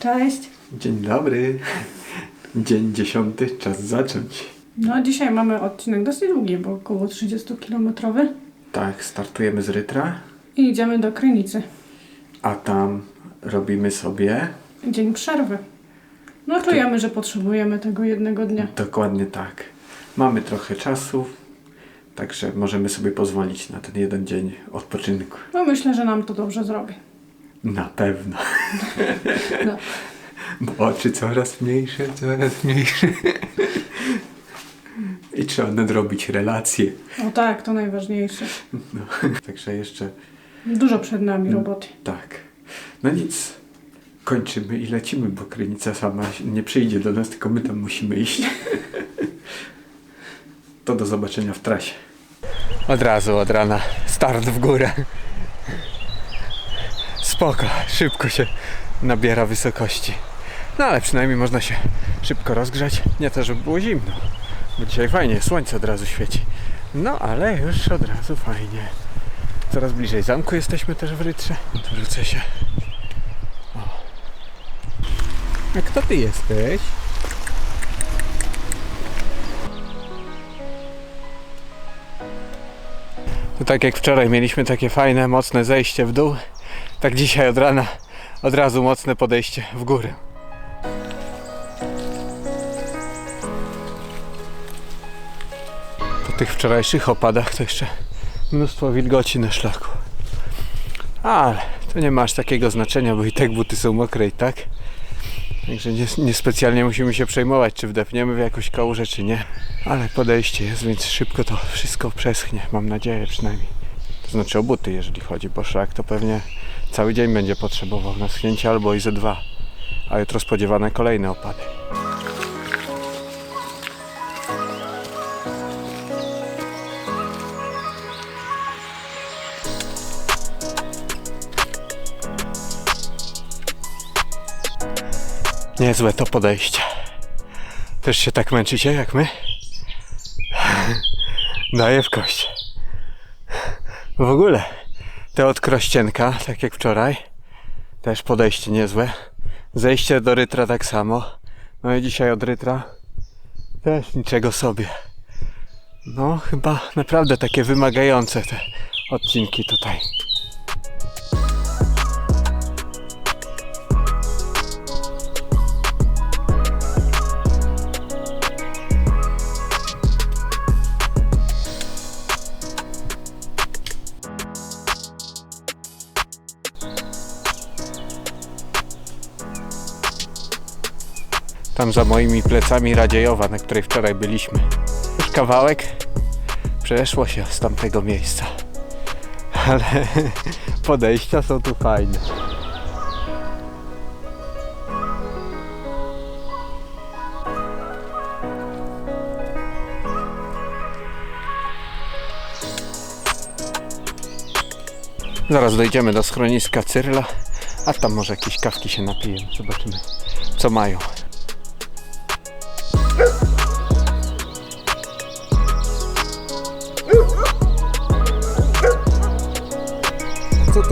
Cześć. Dzień dobry. Dzień dziesiąty, czas zacząć. No dzisiaj mamy odcinek dosyć długi, bo około 30-kilometrowy Tak, startujemy z Rytra, i idziemy do Krynicy. a tam robimy sobie Dzień przerwy. No czujemy, że potrzebujemy tego jednego dnia. dokładnie tak. Mamy trochę czasu, także możemy sobie pozwolić na ten jeden dzień odpoczynku. No myślę, że nam to dobrze zrobi. Na pewno. No. Bo oczy coraz mniejsze, coraz mniejsze. I trzeba nadrobić relacje. No tak, to najważniejsze. No. Także jeszcze Dużo przed nami roboty. Tak. No nic. Kończymy i lecimy, bo krynica sama nie przyjdzie do nas, tylko my tam musimy iść. To do zobaczenia w trasie. Od razu od rana start w górę. Spoko, szybko się nabiera wysokości. No ale przynajmniej można się szybko rozgrzać. Nie to, żeby było zimno, bo dzisiaj fajnie, słońce od razu świeci. No ale już od razu fajnie. Coraz bliżej zamku jesteśmy też w Rytrze. Wrócę się. O. A kto ty jesteś? To tak jak wczoraj mieliśmy takie fajne, mocne zejście w dół, tak dzisiaj od rana od razu mocne podejście w górę. Po tych wczorajszych opadach to jeszcze mnóstwo wilgoci na szlaku. Ale to nie ma aż takiego znaczenia, bo i tak buty są mokre i tak. Także nie, nie specjalnie musimy się przejmować, czy wdepniemy w jakąś kałużę, czy nie. Ale podejście jest, więc szybko to wszystko przeschnie. Mam nadzieję przynajmniej. To znaczy o buty, jeżeli chodzi, bo szlak to pewnie cały dzień będzie potrzebował na schnięcie albo i ze dwa. A jutro spodziewane kolejne opady. Niezłe to podejście. Też się tak męczycie jak my? Daję w kość. W ogóle te od Krościenka, tak jak wczoraj, też podejście niezłe. Zejście do Rytra tak samo. No i dzisiaj od Rytra też niczego sobie. No chyba naprawdę takie wymagające te odcinki tutaj. Tam za moimi plecami Radziejowa, na której wczoraj byliśmy. Już kawałek przeszło się z tamtego miejsca. Ale podejścia są tu fajne. Zaraz dojdziemy do schroniska Cyrla, a tam może jakieś kawki się napijemy. Zobaczymy, co mają.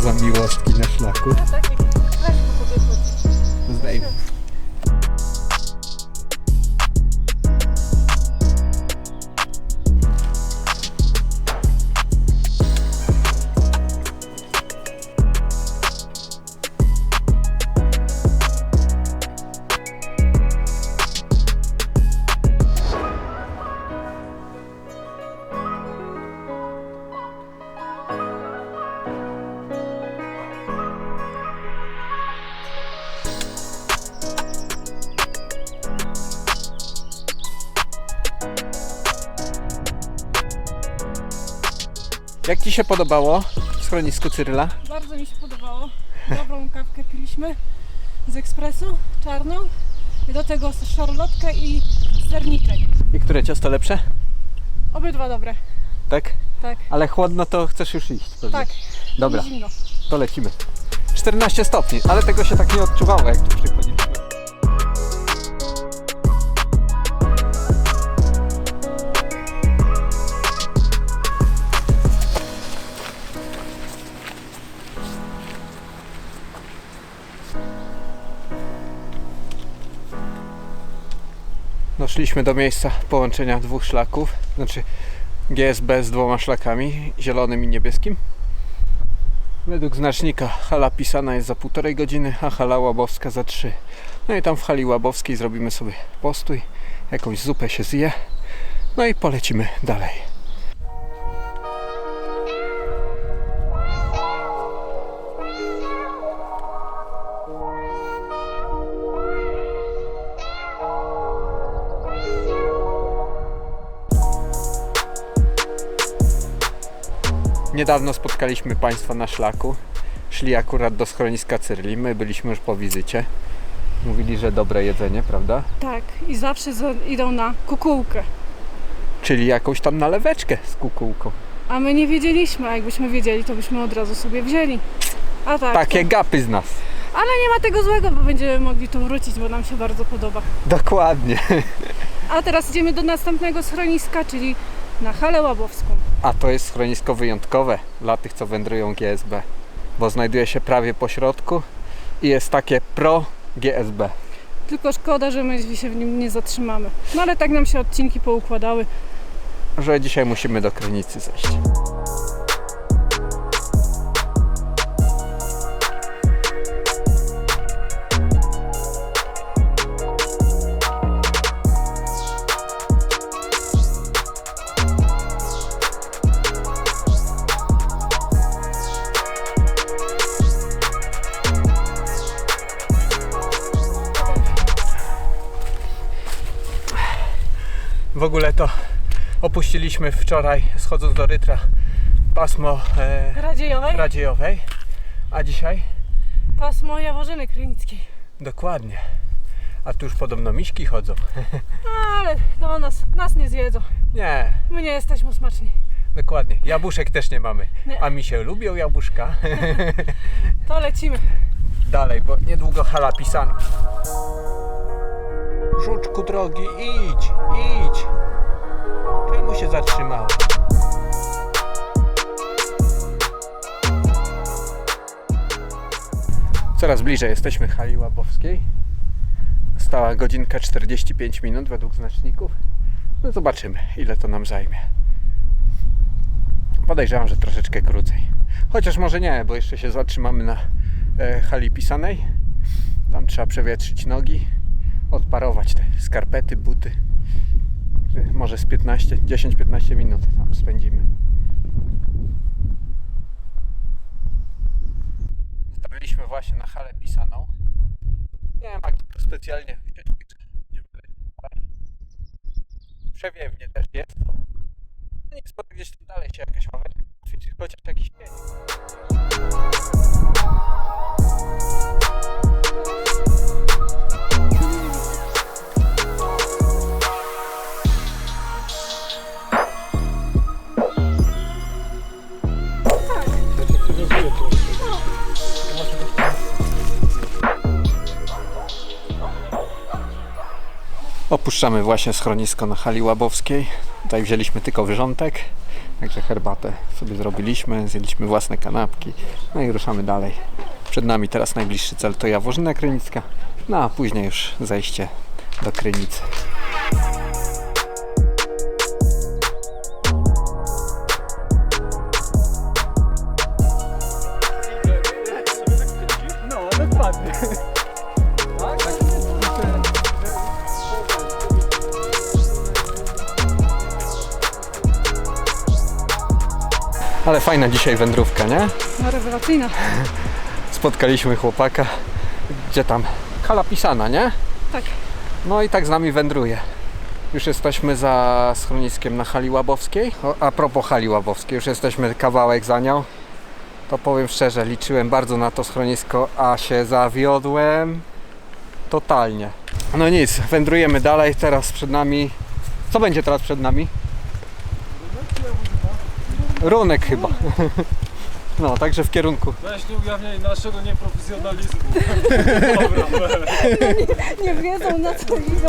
Za miłostki na szlaku? Jak Ci się podobało w schronisku Cyryla? Bardzo mi się podobało. Dobrą kawkę piliśmy z ekspresu, czarną. I do tego szarlotkę i serniczek. I które ciasto lepsze? Obydwa dobre. Tak? Tak. Ale chłodno to chcesz już iść. pewnie. Tak. Dobra, I zimno. to lecimy. 14 stopni, ale tego się tak nie odczuwało jak tu przychodziliśmy. Doszliśmy do miejsca połączenia dwóch szlaków, znaczy GSB z dwoma szlakami, zielonym i niebieskim. Według znacznika hala pisana jest za półtorej godziny, a hala łabowska za trzy. No i tam w hali łabowskiej zrobimy sobie postój, jakąś zupę się zje, no i polecimy dalej. Niedawno spotkaliśmy Państwa na szlaku. Szli akurat do schroniska Cyrli. My byliśmy już po wizycie. Mówili, że dobre jedzenie, prawda? Tak, i zawsze za- idą na kukułkę. Czyli jakąś tam naleweczkę z kukułką. A my nie wiedzieliśmy, a jakbyśmy wiedzieli, to byśmy od razu sobie wzięli. A tak. Takie gapy z nas. Ale nie ma tego złego, bo będziemy mogli tu wrócić, bo nam się bardzo podoba. Dokładnie. A teraz idziemy do następnego schroniska, czyli na Halę Łabowską. A to jest schronisko wyjątkowe dla tych, co wędrują GSB. Bo znajduje się prawie po środku i jest takie pro GSB. Tylko szkoda, że my się w nim nie zatrzymamy. No ale tak nam się odcinki poukładały. Że dzisiaj musimy do Krynicy zejść. Wczoraj, schodząc do Rytra, pasmo e, Radziejowej? radziejowej, a dzisiaj Pasmo Jaworzyny Krynickiej. dokładnie. A tu już podobno miśki chodzą. Ale do nas, nas nie zjedzą. Nie, My nie jesteśmy smaczni. dokładnie. Jabłuszek też nie mamy. Nie. A mi się lubią jabłuszka. To lecimy. Dalej, bo niedługo hala pisana. Żuczku drogi, idź, idź. Czemu się zatrzymał? Coraz bliżej jesteśmy hali łabowskiej. Stała godzinka 45 minut według znaczników. No zobaczymy, ile to nam zajmie. Podejrzewam, że troszeczkę krócej. Chociaż może nie, bo jeszcze się zatrzymamy na e, hali pisanej. Tam trzeba przewietrzyć nogi, odparować te skarpety, buty. Że Może z 15, 10-15 minut tam spędzimy. Zostawiliśmy właśnie na halę pisaną. Nie to specjalnie. Przewiewnie też jest. No nie spod gdzieś tam dalej się jakaś ławeczka, chociaż jakiś pień. Opuszczamy właśnie schronisko na hali łabowskiej. Tutaj wzięliśmy tylko wyrzątek, także herbatę sobie zrobiliśmy, zjedliśmy własne kanapki, no i ruszamy dalej. Przed nami teraz najbliższy cel to Jaworzyna Krynicka, no a później już zejście do Krynicy. Ale fajna dzisiaj wędrówka, nie? No rewelacyjna. Spotkaliśmy chłopaka, gdzie tam? Hala pisana, nie? Tak. No i tak z nami wędruje. Już jesteśmy za schroniskiem na hali łabowskiej. O, a propos hali łabowskiej, już jesteśmy kawałek za nią. To powiem szczerze, liczyłem bardzo na to schronisko, a się zawiodłem totalnie. No nic, wędrujemy dalej. Teraz przed nami. Co będzie teraz przed nami? Runek chyba. No, także w kierunku. Weź nie ujawniaj naszego nieprofesjonalizmu. Dobra, Nie wiedzą na co idą.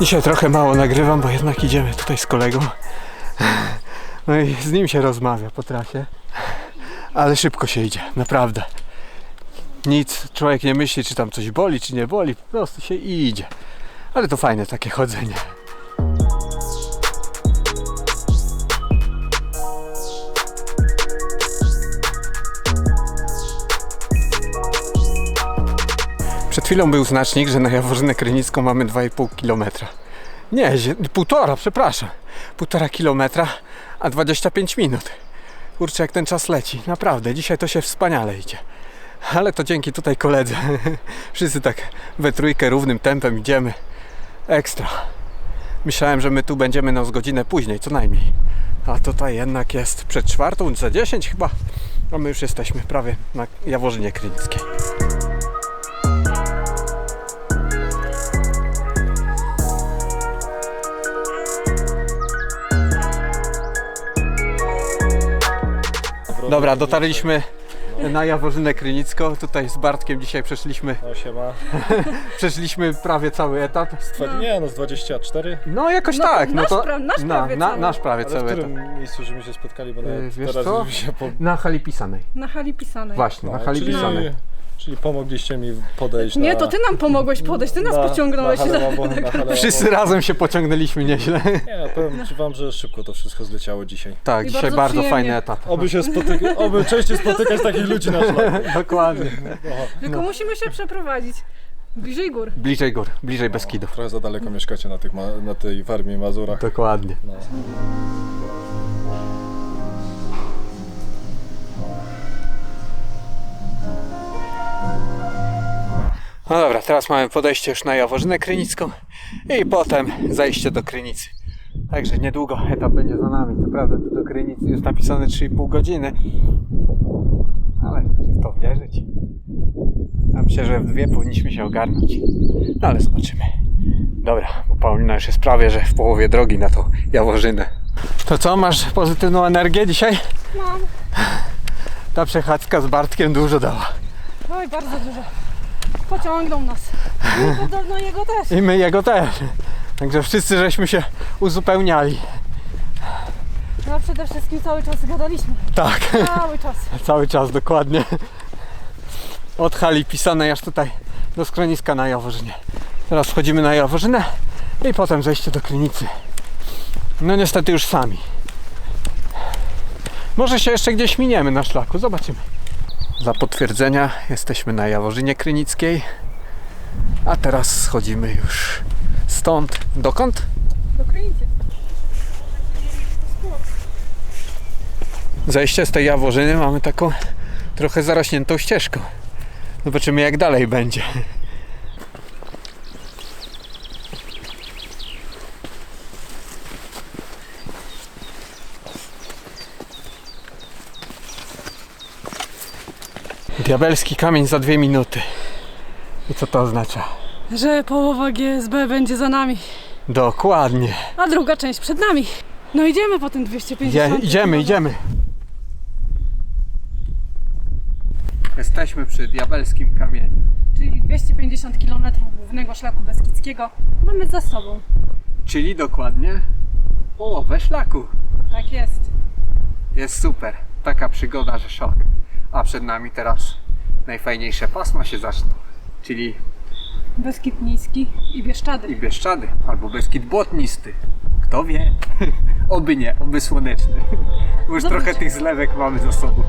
Dzisiaj trochę mało nagrywam, bo jednak idziemy tutaj z kolegą. No i z nim się rozmawia po trasie. Ale szybko się idzie, naprawdę. Nic, człowiek nie myśli, czy tam coś boli, czy nie boli, po prostu się idzie. Ale to fajne takie chodzenie. Przed chwilą był znacznik, że na Jaworzynę Krynicką mamy 2,5 km. Nie, półtora, przepraszam. Półtora kilometra, a 25 minut. Kurczę, jak ten czas leci. Naprawdę, dzisiaj to się wspaniale idzie. Ale to dzięki tutaj koledze. Wszyscy tak we trójkę równym tempem idziemy. Ekstra. Myślałem, że my tu będziemy no godzinę później, co najmniej. A tutaj jednak jest przed czwartą, za 10 chyba. A my już jesteśmy prawie na Jaworzynie Krynickiej. Dobra, dotarliśmy na Jaworzynę Krynicką. Tutaj z Bartkiem dzisiaj przeszliśmy, No siema. przeszliśmy prawie cały etap. Nie no, z 24. No jakoś No, tak. no nasz to, pra- nasz na, prawie na, cały. nasz prawie Ale w cały etap. którym miejscu, żeśmy się spotkali, bo nawet wiesz teraz co? już się po... Na hali pisanej. Na hali pisanej. Właśnie, na No, hali czyli, pisanej. Czyli pomogliście mi podejść Nie, na... to ty nam pomogłeś podejść, ty nas na, pociągnąłeś. Na na Wszyscy razem się pociągnęliśmy nieźle. Nie, powiem ci wam, że szybko to wszystko zleciało dzisiaj. Tak, I dzisiaj bardzo bardzo, przyjemnie. fajny etap. Oby się spotyka, oby częściej spotykać takich ludzi na szlaku. Dokładnie. Tylko musimy się przeprowadzić. Bliżej gór. Bliżej gór, bliżej Beskidów. Trochę za daleko mieszkacie na, tych ma, na tej Warmii Mazurach. Dokładnie. No. No dobra, teraz mamy podejście już na Jaworzynę Krynicką i potem zajście do Krynicy. Także niedługo etap będzie za nami. Co prawda tu do Krynicy jest napisane 3,5 godziny, ale czy w to wierzyć? Ja myślę, że w dwie powinniśmy się ogarnąć. No ale zobaczymy. Dobra, bo Paulina już jest prawie, że w połowie drogi na tą Jaworzynę. To co, masz pozytywną energię dzisiaj? Mam. Ta przechadzka z Bartkiem dużo dała. Oj, bardzo dużo. Pociągnął nas. I podobno jego też. I my jego też. Także wszyscy żeśmy się uzupełniali. No przede wszystkim cały czas gadaliśmy. Tak, Cały czas. cały czas dokładnie. Od hali pisanej aż tutaj do skroniska na Jaworzynie. Teraz wchodzimy na Jaworzynę i potem zejście do klinicy. No niestety już sami. Może się jeszcze gdzieś miniemy na szlaku, zobaczymy. Dla potwierdzenia jesteśmy na Jaworzynie Krynickiej. A teraz schodzimy już stąd. Dokąd? Do krynicy. zejście z tej Jaworzyny mamy taką trochę zarośniętą ścieżką. Zobaczymy jak dalej będzie. Diabelski kamień za dwie minuty. I co to oznacza? Że połowa GSB będzie za nami, Dokładnie. a druga część przed nami. No idziemy po tym 250. Je, idziemy, idziemy. Jesteśmy przy diabelskim kamieniu. Czyli 250 km głównego szlaku beskidzkiego mamy za sobą. Czyli dokładnie połowę szlaku. Tak jest. Jest super. Taka przygoda, że szok. A przed nami teraz najfajniejsze pasma się zaczną. Czyli Beskid Niski i Bieszczady. i Bieszczady, albo Beskid Błotnisty. Kto wie? oby nie, oby słoneczny. Już Zobaczymy. trochę tych zlewek mamy za sobą.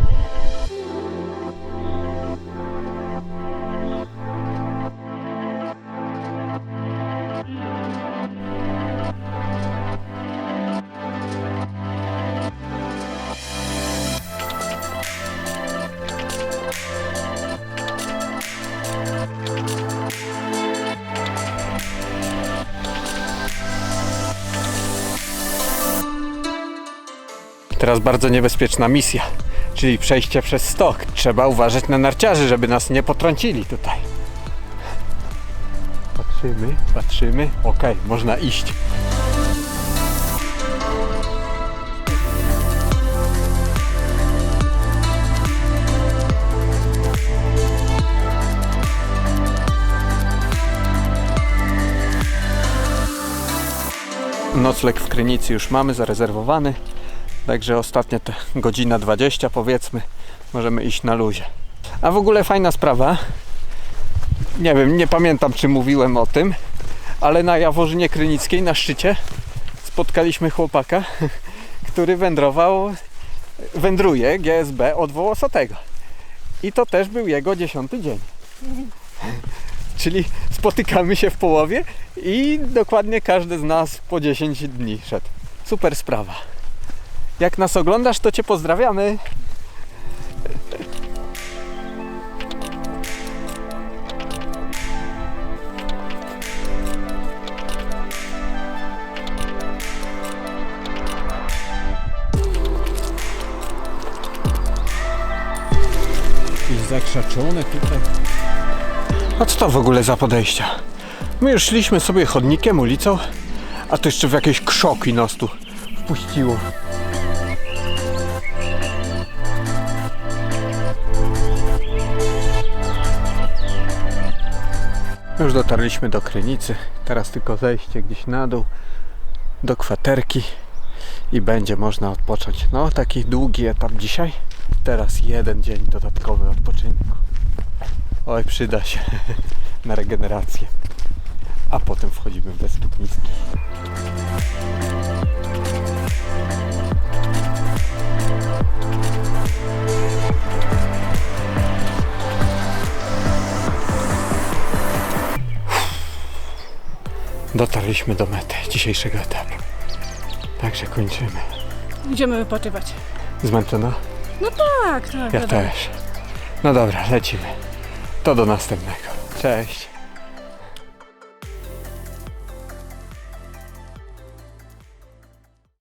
Teraz bardzo niebezpieczna misja, czyli przejście przez stok. Trzeba uważać na narciarzy, żeby nas nie potrącili tutaj. Patrzymy, patrzymy. Okej, można iść. Nocleg w Krynicy już mamy zarezerwowany. Także ostatnia te godzina 20 powiedzmy. Możemy iść na luzie. A w ogóle fajna sprawa. Nie wiem, nie pamiętam czy mówiłem o tym, ale na Jaworzynie Krynickiej na szczycie spotkaliśmy chłopaka, który wędrował, wędruje GSB od Wołosatego. I to też był jego dziesiąty dzień. Czyli spotykamy się w połowie i dokładnie każdy z nas po 10 dni szedł. Super sprawa. Jak nas oglądasz, to Cię pozdrawiamy. Jakieś zakrzaczone tutaj. A co to w ogóle za podejścia? My już szliśmy sobie chodnikiem, ulicą, a to jeszcze w jakieś krzoki nas tu wpuściło. Już dotarliśmy do Krynicy, teraz tylko zejście gdzieś na dół do kwaterki i będzie można odpocząć. No, taki długi etap dzisiaj. Teraz jeden dzień dodatkowy odpoczynku. Oj, przyda się na regenerację. A potem wchodzimy Beskid Niski. Dotarliśmy do mety dzisiejszego etapu. Także kończymy. Idziemy wypoczywać. Zmęczona? Tak, tak. Ja wiadomo. też. No dobra, lecimy. To do następnego. Cześć.